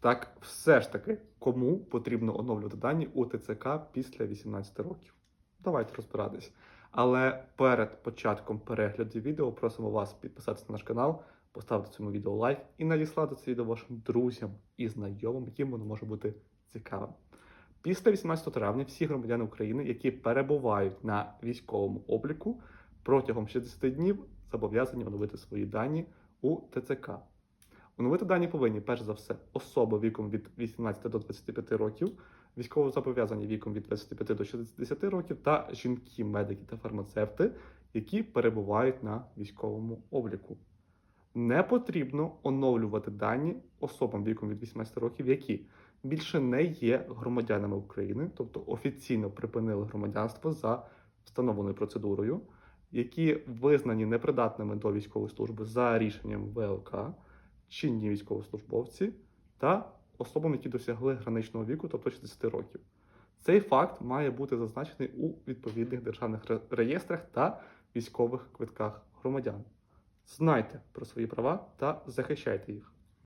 Так, все ж таки, кому потрібно оновлювати дані у ТЦК після 18 років? Давайте розбиратись. Але перед початком перегляду відео просимо вас підписатися на наш канал, поставити цьому відео лайк і надіслати це відео вашим друзям і знайомим, яким воно може бути цікавим. Після 18 травня всі громадяни України, які перебувають на військовому обліку, протягом 60 днів зобов'язані оновити свої дані у ТЦК. Оновити дані повинні, перш за все, особи віком від 18 до 25 років, військовозобов'язані віком від 25 до 60 років та жінки, медики та фармацевти, які перебувають на військовому обліку. Не потрібно оновлювати дані особам віком від 18 років, які більше не є громадянами України, тобто офіційно припинили громадянство за встановленою процедурою, які визнані непридатними до військової служби за рішенням ВЛК, чинні військовослужбовці та особам, які досягли граничного віку, тобто 60 років. Цей факт має бути зазначений у відповідних державних реєстрах та військових квитках громадян. Знайте про свої права та захищайте їх.